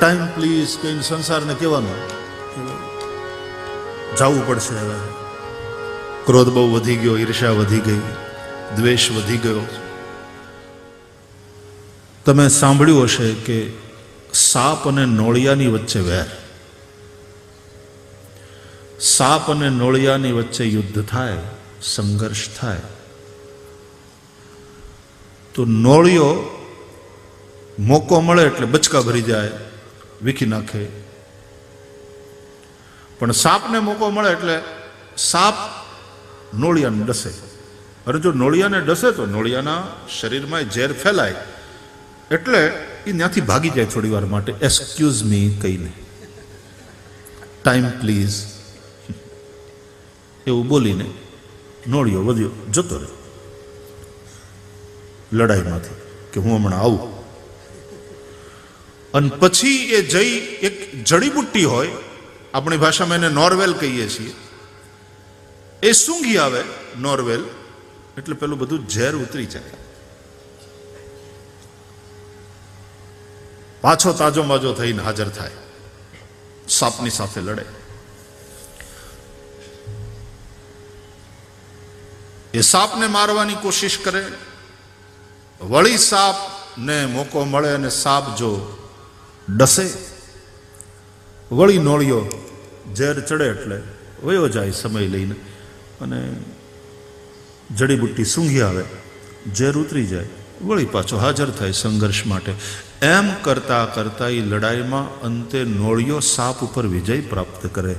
Time please કહીને સંસારને કહેવાનું. જવું પડશે હવે. ક્રોધ બહુ વધી ગયો ઈર્ષા વધી ગઈ, દ્વેષ વધી ગયો. તમે સાંભળ્યું હશે કે સાપ અને નોળિયાની વચ્ચે વેર. સાપ અને નોળિયાની વચ્ચે યુદ્ધ થાય, સંઘર્ષ થાય. તો નોળિયો મોકો મળે એટલે બચકા ભરી જાય. વીખી નાખે. પણ સાપને મોકો મળે એટલે સાપ નોળિયાને ડસે. અરે જો નોળિયાને ડસે તો નોળિયાના શરીરમાં ઝેર ફેલાય. એટલે એ ત્યાંથી ભાગી જાય થોડી વાર માટે. એક્સક્યુઝ મી કહીને. ટાઈમ પ્લીઝ એવું બોલીને નોળિયો વધ્યો, જતો રહ્યો. લડાઈમાંથી કે હું હમણાં આવું. અને પછી એ જઈ એક જડીબુટ્ટી હોય, આપણી ભાષામાં એને નોર્વેલ કહીએ છીએ. એ સૂંઘી આવે નોર્વેલ, એટલે પેલું બધું ઝેર ઉતરી જાય. પાછો તાજો માજો થઈને હાજર થાય. સાપની સાથે લડે. એ સાપને મારવાની કોશિશ કરે. વળી સાપને મોકો મળે અને સાપ જો ડસે. વળી નોળિયો ઝેર ચડે એટલે વયો જાય સમય લઈને અને જડીબુટ્ટી સૂંઘી આવે, ઝેર ઉતરી જાય, વળી પાછો હાજર થાય સંઘર્ષ માટે. એમ કરતા કરતા એ લડાઈમાં અંતે નોળિયો સાપ ઉપર વિજય પ્રાપ્ત કરે.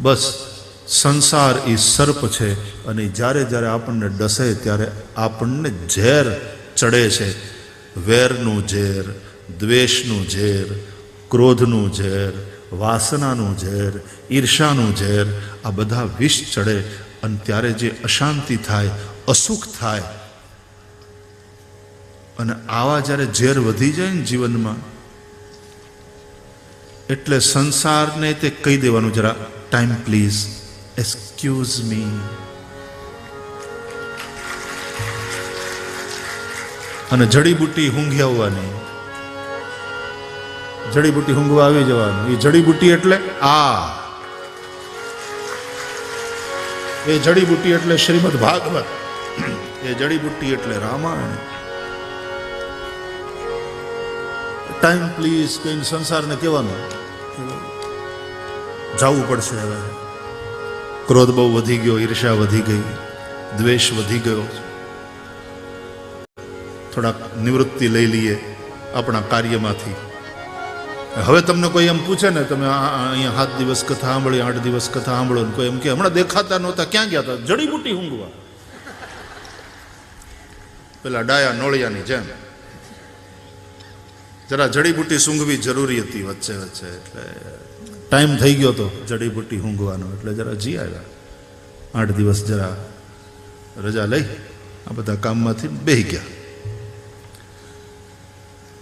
બસ, સંસાર એ સર્પ છે અને જ્યારે જ્યારે આપણને ડસે ત્યારે આપણને ઝેર ચડે છે. વેરનું ઝેર, દ્વેષનું ઝેર ક્રોધનું ઝેર, વાસનાનું ઝેર, ઈર્ષાનું ઝેર, આ બધા વિષ ચડે અને ત્યારે જે અશાંતિ થાય, અસુખ થાય. અને આવા જ્યારે ઝેર વધી જાય ને જીવનમાં, એટલે સંસારને તે કહી દેવાનું જરા ટાઈમ પ્લીઝ એક્સક્યુઝ મી અને જડીબુટ્ટી ઊંઘી આવવાની. જડીબુટ્ટી ઊંઘવા આવી જવાનું. એ જડીબુટ્ટી એટલે આ. એ જડીબુટ્ટી એટલે શ્રીમદ ભાગવત. એ જડીબુટ્ટી એટલે રામાયણ. ટાઈમ પ્લીઝ કહીને સંસારને કહેવાનું. જવું પડશે હવે. ક્રોધ બહુ વધી ગયો ઈર્ષા વધી ગઈ, દ્વેષ વધી ગયો. થોડાક નિવૃત્તિ લઈ લઈએ આપણા કાર્યમાંથી. હવે તમને કોઈ એમ પૂછે ને, તમે અહીંયા સાત દિવસ કથા સાંભળી, આઠ દિવસ કથા સાંભળો ને કોઈ એમ કે, હમણાં દેખાતા નહોતા, ક્યાં ગયા હતા જડીબુટી ઊંઘવા. પેલા ડાયા નોળિયાની જેમ. જરા જડીબુટ્ટી સૂંઘવી જરૂરી હતી વચ્ચે વચ્ચે, એટલે ટાઈમ થઈ ગયો તો જડીબુટ્ટી ઊંઘવાનો, એટલે જરા જી આવ્યા. આઠ દિવસ જરા રજા લઈ, આ બધા કામમાંથી બેહી ગયા.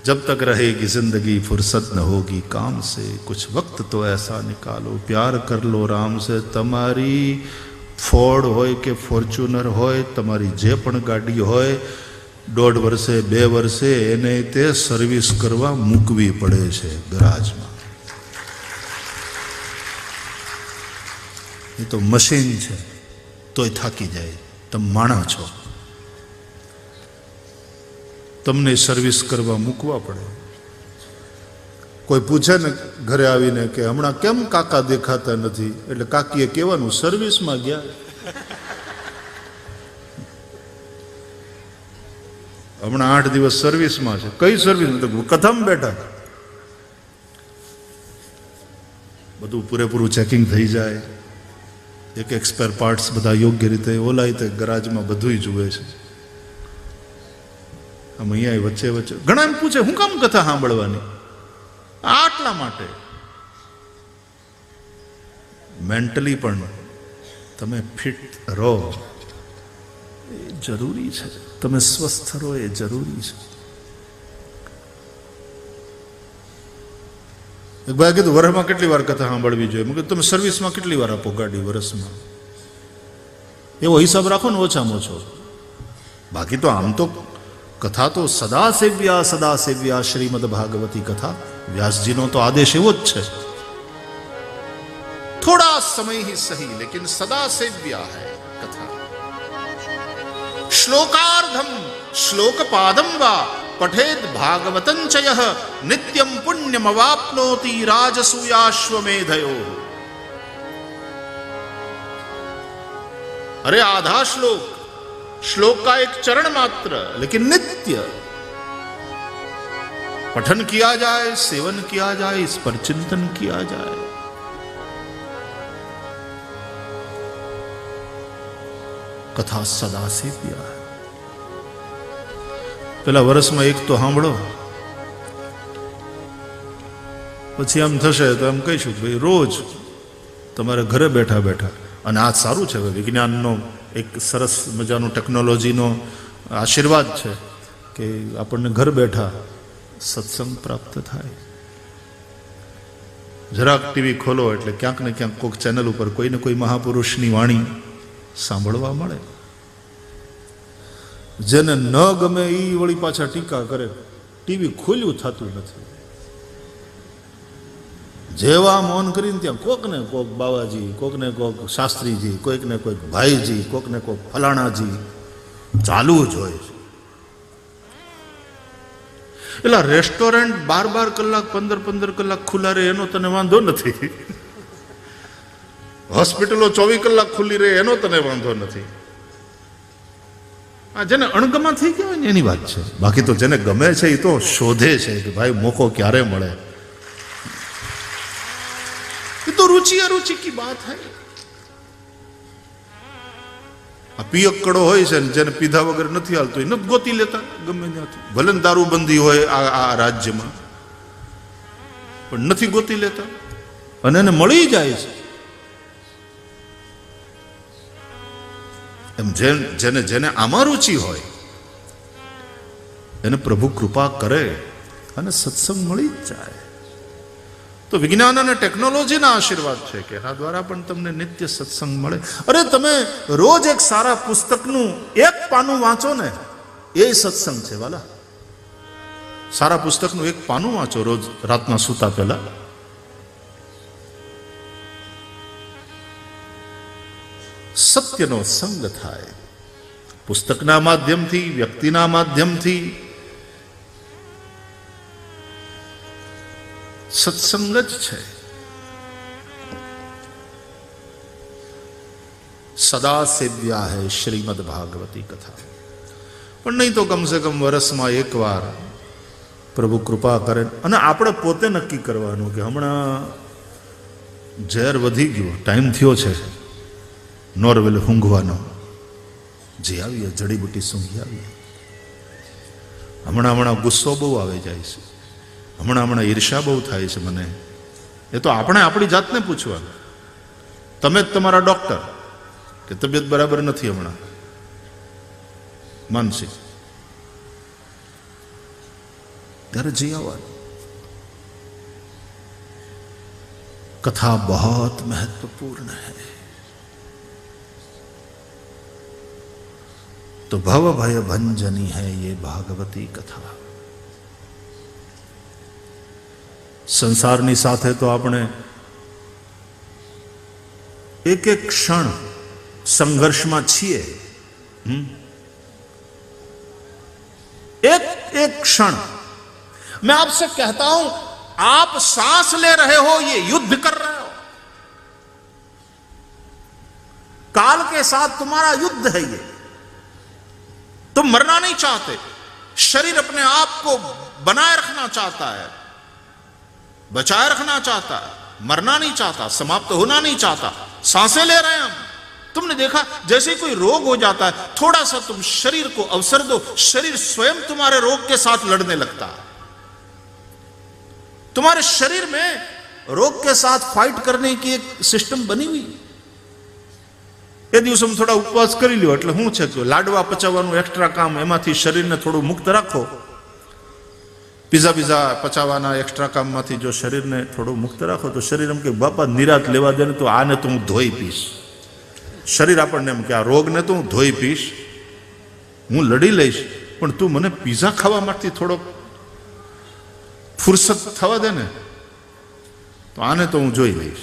जब तक रहेगी जिंदगी फुर्सत न होगी काम से कुछ वक्त तो ऐसा निकालो प्यार कर लो राम से તમારી ફોર્ડ હોય કે ફોર્ચ્યુનર હોય તમારી જે પણ ગાડી હોય દોઢ વર્ષે બે વર્ષે એને તે સર્વિસ કરવા મૂકવી પડે છે ગરાજમાં એ તો મશીન છે તોય થાકી જાય તમે માણા છો તમને સર્વિસ કરવા મૂકવા પડે. કોઈ પૂછે ને ઘરે આવીને કે હમણાં કેમ કાકા દેખાતા નથી? એટલે કાકીએ કહેવાનું, સર્વિસમાં ગયા. હમણાં આઠ દિવસ સર્વિસમાં છે. કઈ સર્વિસ? કથમ બેઠા. બધું પૂરેપૂરું ચેકિંગ થઈ જાય. એક એક પાર્ટ્સ બધા યોગ્ય રીતે ઓલાય તે ગરાજમાં બધુંય જુએ છે. આમ અહીંયા વચ્ચે વચ્ચે ઘણા એમ પૂછે, હું કામ કથા સાંભળવાની? આટલા માટે. મેન્ટલી પણ તમે ફિટ રહો. એ જરૂરી છે. તમે સ્વસ્થ રહો એ જરૂરી છે. ભાઈ કીધું વર્ષમાં કેટલી વાર કથા સાંભળવી જોઈએ? મેં તમે સર્વિસમાં કેટલી વાર આપો ગાડી વર્ષમાં એવો હિસાબ રાખો ને ઓછામાં ઓછો. બાકી તો આમ તો कथा तो सदा सेव्या सदा सेव्या श्रीमद भागवती कथा। व्यास जी नो तो आदेश उच्च थोड़ा समय ही सही, लेकिन सदा सेव्या है कथा। श्लोकार्धम श्लोक पादम व पठेद भागवतं नित्यम पुण्यम अवापनोती राजसूयाश्वेधयो अरे आधा श्लोक। श्लोक का एक चरण मात्र, लेकिन नित्य पठन किया जाए सेवन किया जाए इस पर चिंतन किया जाए કથા સદા સેવ્યા પેલા વર્ષમાં એક તો સાંભળો પછી આમ થશે તો એમ કહીશું કે ભાઈ રોજ તમારે ઘરે બેઠા બેઠા અને આ સારું છે હવે વિજ્ઞાનનો એક સરસ મજાનો ટેકનોલોજીનો આશીર્વાદ છે કે આપણને ઘર બેઠા સત્સંગ પ્રાપ્ત થાય. જરાક ટીવી ખોલો એટલે ક્યાંક ને ક્યાંક કોઈક ચેનલ ઉપર કોઈ ને કોઈ મહાપુરુષની વાણી સાંભળવા મળે. જેને ન ગમે એ વળી પાછા ટીકા કરે. ટીવી ખુલ્યું થતું નથી. જેવા મૌન કરીને ત્યાં કોક ને કોક બાવાજી, કોક ને કોક શાસ્ત્રીજી, કોઈક ને કોઈક ભાઈજી, કોક ને કોક ફલાણાજી ચાલુ જ હોય છે. એટલે રેસ્ટોરન્ટ બાર બાર કલાક, પંદર પંદર કલાક ખુલ્લા રહે, એનો તને વાંધો નથી. હોસ્પિટલો ચોવીસ કલાક ખુલ્લી રહે, એનો તને વાંધો નથી. આ જેને અણગમા થઈ ગયા હોય ને, એની વાત છે. બાકી તો જેને ગમે છે એ તો શોધે છે કે ભાઈ મોકો ક્યારે મળે. એ તો રુચિ અરુચિ કી વાત હોય આ પિયક્કડો હોય છે ને, જેને પીધા વગર નથી હાલતો, એ નથી ગોતી લેતા, ગમે ત્યાંથી. ભલે દારૂબંધી હોય આ આ રાજ્યમાં, પણ નથી ગોતી લેતા. અને એને મળી જાય છે. એમ જેને જેને આમાં રુચિ હોય, એને પ્રભુ કૃપા કરે અને સત્સંગ મળી જ જાય. તો વિજ્ઞાન અને ટેકનોલોજીના આશીર્વાદ છે કે એના દ્વારા પણ તમને નિત્ય સત્સંગ મળે. અરે તમે રોજ એક સારા પુસ્તકનું એક પાનું વાંચો ને, એ સત્સંગ છે વાલા. સારા પુસ્તકનું એક પાનું વાંચો રોજ રાતના સૂતા પહેલા. સત્યનો સંગ થાય. પુસ્તકના માધ્યમથી, વ્યક્તિના માધ્યમથી સત્સંગ જ છે. સદા સેવ્યા હૈ શ્રીમદ ભાગવતી કથા. પણ નહીં તો કમસે કમ વર્ષમાં એકવાર પ્રભુ કૃપા કરે અને આપણે પોતે નક્કી કરવાનું કે હમણાં ઝેર વધી ગયો, ટાઈમ થયો છે. નોરવેલ ઊંઘવાનો જે આવીએ જડીબુટી સૂંઘી આવીએ. હમણાં હમણાં ગુસ્સો બહુ આવે જાય છે. હમણાં હમણાં ઈર્ષા બહુ થાય છે મને એ તો આપણે આપણી જાતને પૂછવાનું તમે જ તમારા ડોક્ટર કે તબિયત બરાબર નથી હમણાં માનસિક ત્યારે જઈ આવવાનું कथा बहुत महत्वपूर्ण है तो भव भय भंजनी है ये भागवती कथा સંસારની સાથે તો આપણે એક એક ક્ષણ સંઘર્ષમાં છીએ હમ? एक एक क्षण मैं आपसे कहता हूं आप सांस ले रहे हो ये युद्ध कर रहे हो काल के साथ तुम्हारा युद्ध है ये तुम मरना नहीं चाहते शरीर अपने आप को बनाए रखना चाहता है बचाए रखना चाहता है मरना नहीं चाहता समाप्त होना नहीं चाहता सांसें ले रहे हैं हम तुमने देखा जैसे कोई रोग हो जाता है थोड़ा सा तुम शरीर को अवसर दो शरीर स्वयं तुम्हारे रोग के साथ लड़ने लगता है तुम्हारे शरीर में रोग के साथ फाइट करने की एक सिस्टम बनी हुई એ દિવસમાં થોડા ઉપવાસ કરી લ્યો એટલે શું છે કે લાડવા પચાવવાનું એક્સ્ટ્રા કામ એમાંથી શરીરને થોડું મુક્ત રાખો પીઝા પીઝા પચાવવાના એક્સ્ટ્રા કામમાંથી જો શરીરને થોડું મુક્ત રાખો, તો શરીર એમ કે, બાપા, નિરાત લેવા દે ને તો આને તો હું ધોઈ પીશ. શરીર આપણને એમ કે, આ રોગને તો હું ધોઈ પીશ. હું લડી લઈશ. પણ તું મને પીઝા ખાવા માટે થોડોક ફુરસત થવા દે ને, તો આને તો હું જોઈ લઈશ.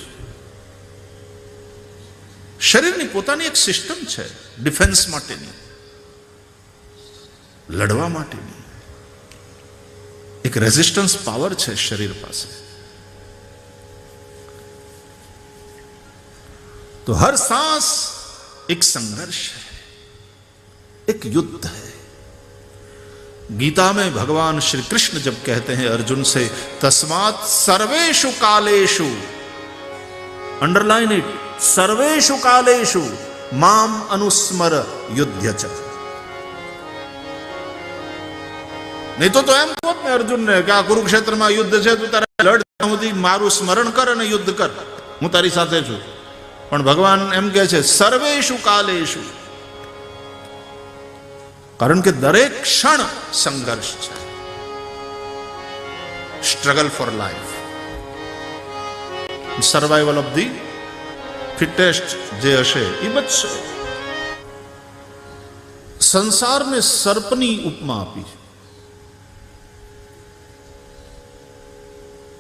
શરીરની પોતાની એક સિસ્ટમ છે ડિફેન્સ માટેની, લડવા માટેની. એક રેઝિસ્ટન્સ પાવર છે શરીર પાસે तो हर सांस एक संघर्ष है एक युद्ध है गीता में भगवान श्री कृष्ण जब कहते हैं अर्जुन से तस्मात सर्वेषु कालेषु अंडरलाइन इट सर्वेषु कालेषु माम अनुस्मर युद्ध નહીં તો એમ કોત ને અર્જુનને કે આ કુરુક્ષેત્રમાં યુદ્ધ છે, તું તારે લડ સુધી મારું સ્મરણ કર અને યુદ્ધ કર. હું તારી સાથે છું. પણ ભગવાન એમ કહે છે સર્વેશુ કાલેશુ કારણ કે દરેક ક્ષણ સંઘર્ષ છે. Struggle for life survival of the fittest જે હશે એ બચશે સંસારને સર્પની ઉપમા આપી છે.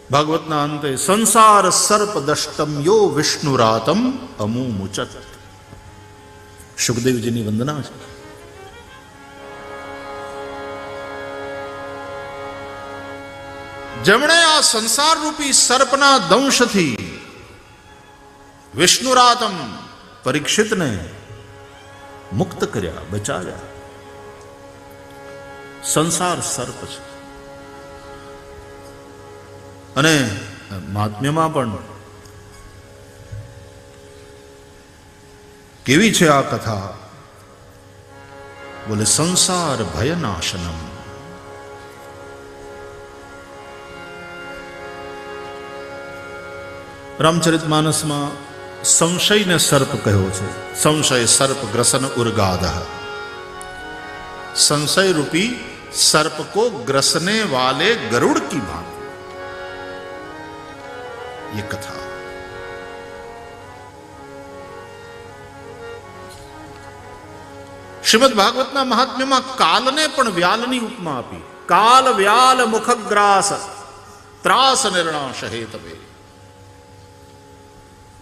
ભાગવતના અંતે સંસાર સર્પ દષ્ટમ યો વિષ્ણુરાતમ અમુ મુચત સુખદેવજીની વંદના છે જેમણે આ સંસાર રૂપી સર્પના દંશથી વિષ્ણુરાતમ પરીક્ષિતને મુક્ત કર્યા બચાવ્યા સંસાર સર્પ છે અને મહાત્મ્યમાં પણ કેવી છે આ કથા બોલે સંસાર ભયનાશનમ રામચરિત માનસમાં સંશયને સર્પ કહ્યો છે સંશય સર્પ ગ્રસન ઉર્ગાદ संशय रूपी सर्प को ग्रसने वाले गरुड़ की भांति ये कथा શ્રીમદ ભાગવતના મહાત્મ્યમાં કાલને પણ વ્યાલની ઉપમા આપી કાલ વ્યાલ મુખગ્રાસ ત્રાસ નિર્ણાશ હેતવે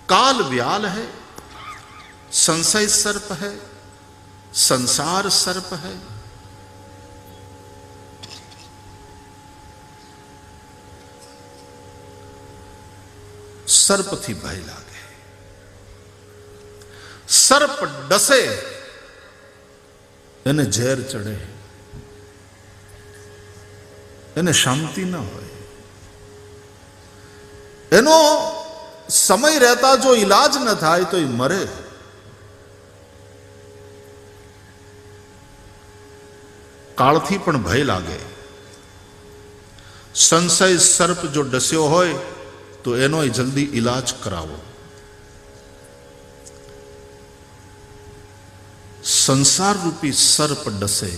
काल व्याल है संशय सर्प है संसार सर्प है સર્પથી ભય લાગે. સર્પ ડસે, એને ઝેર ચડે. એને શાંતિ ન હોય. એનો સમય રહેતા જો ઈલાજ ન થાય તો એ મરે. કાળથી પણ ભય લાગે. સંશય સર્પ જો ડસ્યો હોય તો એનો જલ્દી ઈલાજ કરાવો. સંસાર રૂપી સર્પ ડસે.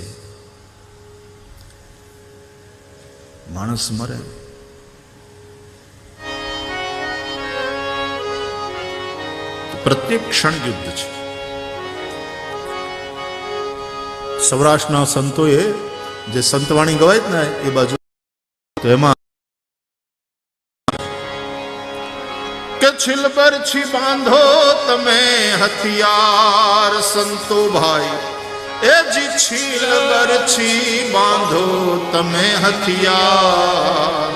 માણસ મરે. પ્રત્યેક ક્ષણ યુદ્ધ છે. સૌરાષ્ટ્રના સંતોએ જે સંતવાણી ગવાય ને એ બાજુ, તો એમાં કે છિલબર છી બાંધો તમે હથિયાર સંતો ભાઈ. એ જી છિલબર છી બાંધો તમે હથિયાર.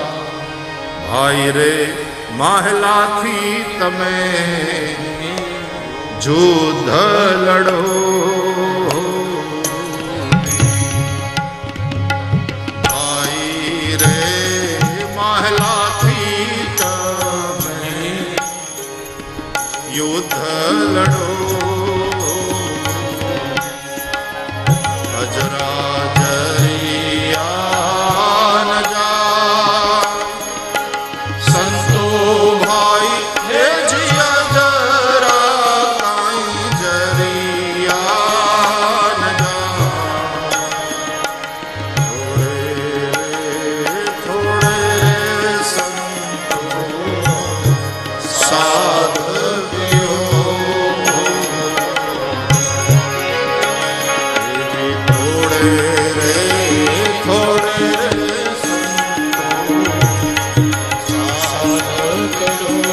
ભાઈ રે, માહલાથી તમે જોધ લડો. Lord.